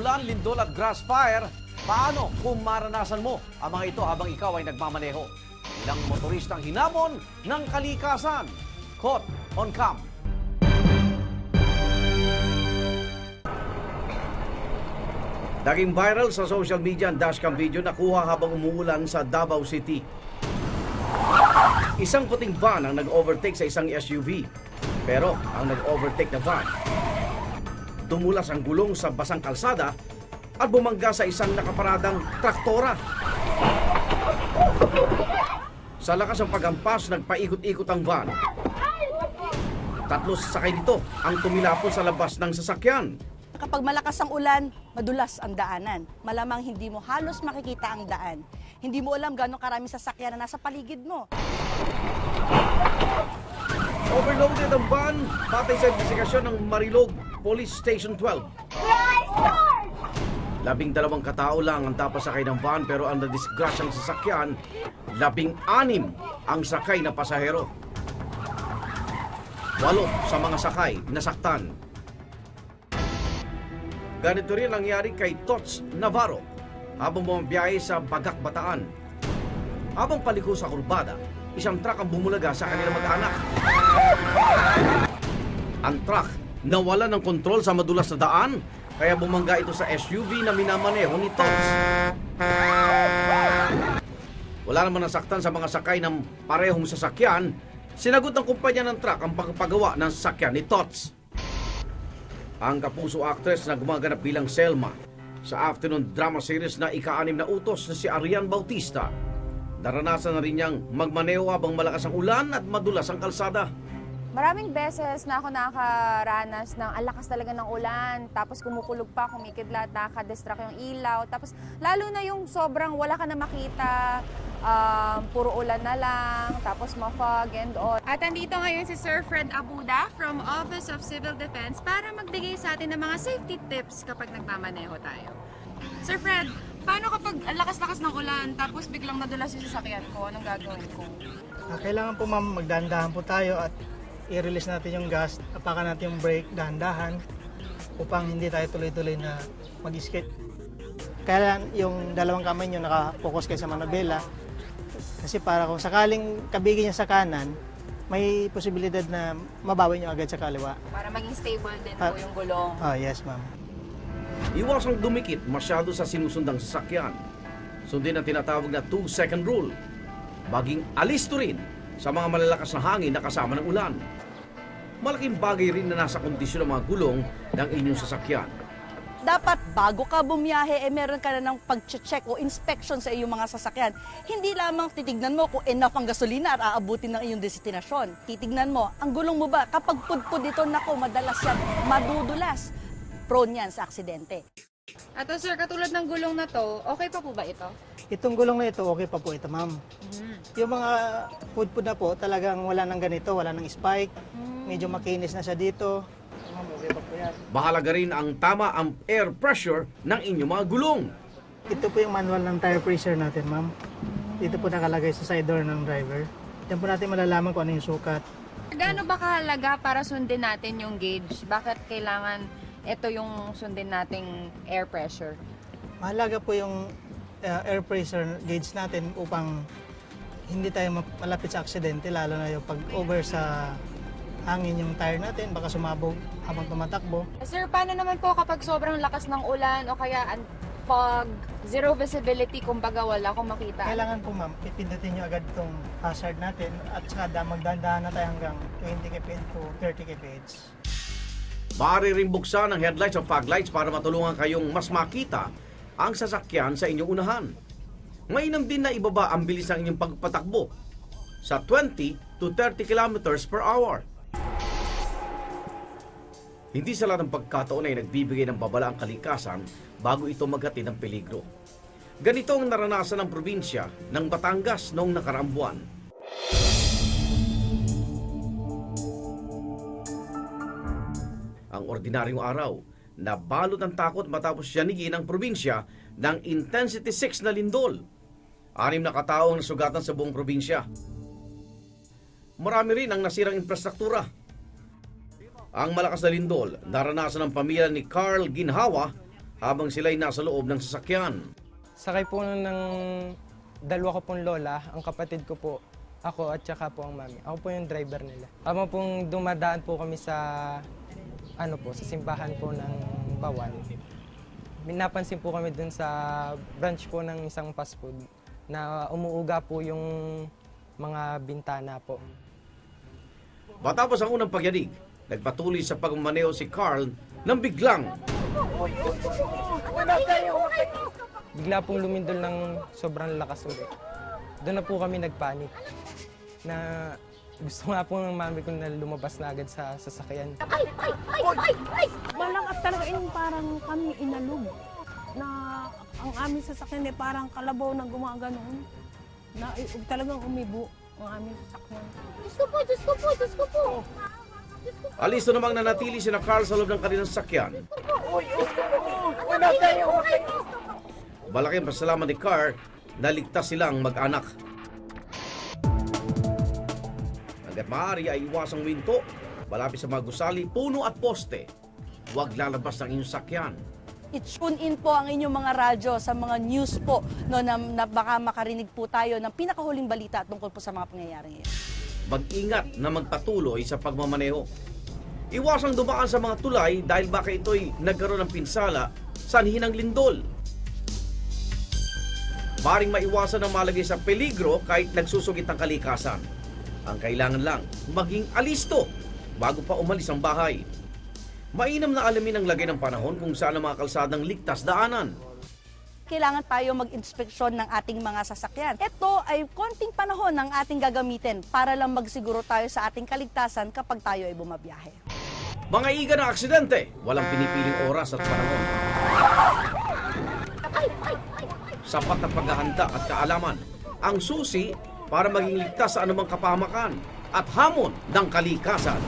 ulan, lindol at grass fire, paano kung maranasan mo ang mga ito habang ikaw ay nagmamaneho? Ilang motoristang hinamon ng kalikasan. Caught on cam. Naging viral sa social media ang dashcam video na kuha habang umuulan sa Davao City. Isang puting van ang nag-overtake sa isang SUV. Pero ang nag-overtake na van, tumulas ang gulong sa basang kalsada at bumangga sa isang nakaparadang traktora. Sa lakas ng paghampas, nagpaikot-ikot ang van. Tatlo sa sakay nito ang tumilapon sa labas ng sasakyan. Kapag malakas ang ulan, madulas ang daanan. Malamang hindi mo halos makikita ang daan. Hindi mo alam gano'ng karaming sasakyan na nasa paligid mo. Overloaded ang van batay sa investigasyon ng Marilog Police Station 12. Labing dalawang katao lang ang dapat sakay ng van pero ang nadisgrasyang sasakyan, labing anim ang sakay na pasahero. Walo sa mga sakay nasaktan. Ganito rin nangyari kay Tots Navarro habang bumabiyahe sa Bagak Bataan. Habang paliko sa kurbada, isang truck ang bumulaga sa kanilang mag-anak. Ang truck nawala ng kontrol sa madulas na daan kaya bumangga ito sa SUV na minamaneho ni Tots. Wala naman nasaktan sa mga sakay ng parehong sasakyan. Sinagot ng kumpanya ng truck ang pagpagawa ng sasakyan ni Tots. Ang kapuso actress na gumaganap bilang Selma sa afternoon drama series na ika-anim na utos na si Arian Bautista. Naranasan na rin niyang magmaneho habang malakas ang ulan at madulas ang kalsada. Maraming beses na ako nakaranas ng ang lakas talaga ng ulan, tapos kumukulog pa, kumikidlat, nakaka-distract yung ilaw, tapos lalo na yung sobrang wala ka na makita, um, puro ulan na lang, tapos ma-fog and all. At andito ngayon si Sir Fred Abuda from Office of Civil Defense para magbigay sa atin ng mga safety tips kapag nagmamaneho tayo. Sir Fred, paano kapag lakas-lakas ng ulan tapos biglang nadulas yung sasakyan ko? Anong gagawin ko? Ah, kailangan po ma'am magdahan-dahan po tayo at i-release natin yung gas, apakan natin yung brake dahan-dahan upang hindi tayo tuloy-tuloy na mag-skate. Kaya yung dalawang kamay nyo nakapokus kayo sa manabela kasi para kung sakaling kabigin niya sa kanan, may posibilidad na mabawi nyo agad sa kaliwa. Para maging stable din Ah. po yung gulong. Ah, yes ma'am. Iwasang dumikit masyado sa sinusundang sasakyan. Sundin ang tinatawag na 2-second rule. Maging alisto rin sa mga malalakas na hangin na kasama ng ulan. Malaking bagay rin na nasa kondisyon ng mga gulong ng inyong sasakyan. Dapat bago ka bumiyahe, eh meron ka na ng pag-check o inspection sa iyong mga sasakyan. Hindi lamang titignan mo kung enough ang gasolina at aabutin ng iyong destinasyon. Titignan mo, ang gulong mo ba, kapag pudpud ito, nako, madalas yan, madudulas. Prone yan sa aksidente. At oh, sir, katulad ng gulong na to, okay pa po ba ito? Itong gulong na ito, okay pa po ito ma'am. Yung mga food-food na po, talagang wala nang ganito, wala nang spike. Medyo makinis na siya dito. Ma'am, okay pa po yan. Mahalaga rin ang tama ang air pressure ng inyong mga gulong. Ito po yung manual ng tire pressure natin, ma'am. Dito po nakalagay sa side door ng driver. Diyan po natin malalaman kung ano yung sukat. Gaano ba kahalaga para sundin natin yung gauge? Bakit kailangan ito yung sundin nating air pressure? Mahalaga po yung uh, air pressure gauge natin upang hindi tayo ma- malapit sa aksidente, lalo na yung pag-over sa hangin yung tire natin, baka sumabog habang tumatakbo. Sir, paano naman po kapag sobrang lakas ng ulan o kaya an- pag zero visibility, kumbaga wala akong makita? Kailangan po ma'am, ipindutin nyo agad itong hazard natin at saka da- magdandahan na tayo hanggang 20 kph to 30 kph. Maaari rin buksan ang headlights o fog lights para matulungan kayong mas makita ang sasakyan sa inyong unahan. Mainam din na ibaba ang bilis ng inyong pagpatakbo sa 20 to 30 kilometers per hour. Hindi sa lahat ng pagkataon ay nagbibigay ng babala ang kalikasan bago ito maghatid ng peligro. Ganito ang naranasan ng probinsya ng Batangas noong nakaraang buwan. ang ordinaryong araw na balot ng takot matapos yanigin ang probinsya ng intensity 6 na lindol. Anim na katao ang nasugatan sa buong probinsya. Marami rin ang nasirang infrastruktura. Ang malakas na lindol, naranasan ng pamilya ni Carl Ginhawa habang sila'y nasa loob ng sasakyan. Sakay po ng dalawa ko pong lola, ang kapatid ko po, ako at saka po ang mami. Ako po yung driver nila. Habang pong dumadaan po kami sa, ano po, sa simbahan po ng Bawan. Minapansin po kami dun sa branch po ng isang fast food na umuuga po yung mga bintana po. Matapos ang unang pagyanig, nagpatuloy sa pagmaneho si Carl nang biglang Bigla pong lumindol ng sobrang lakas ulit. Doon na po kami nagpanik na gusto nga po ng mami ko na lumabas na agad sa sasakyan. Malakas talaga yung parang kami inalog na ang aming sasakyan ay parang kalabaw na gumaganon na eh, talagang umibo ang aming sasakyan. Diyos ko po, Diyos ko po, Diyos ko po. alisto namang nanatili sina Carl sa loob ng kanilang sasakyan. Malaking pasalamat ni Carl na ligtas silang mag-anak. Hanggat maaari ay iwasang winto, malapit sa mga gusali, puno at poste. Huwag lalabas ng inyong sakyan. I-tune in po ang inyong mga radyo sa mga news po no, na, na baka makarinig po tayo ng pinakahuling balita tungkol po sa mga pangyayari ngayon. mag-ingat na magpatuloy sa pagmamaneho. Iwasang dumaan sa mga tulay dahil baka ito'y nagkaroon ng pinsala sa hinang lindol. Maring maiwasan na malagay sa peligro kahit nagsusugit ang kalikasan. Ang kailangan lang, maging alisto bago pa umalis ang bahay. Mainam na alamin ang lagay ng panahon kung saan ang mga kalsadang ligtas daanan. Kailangan tayo mag-inspeksyon ng ating mga sasakyan. Ito ay konting panahon ang ating gagamitin para lang magsiguro tayo sa ating kaligtasan kapag tayo ay bumabiyahe. Mga iga ng aksidente, walang pinipiling oras at panahon. Sapat na paghahanda at kaalaman ang susi para maging ligtas sa anumang kapahamakan at hamon ng kalikasan.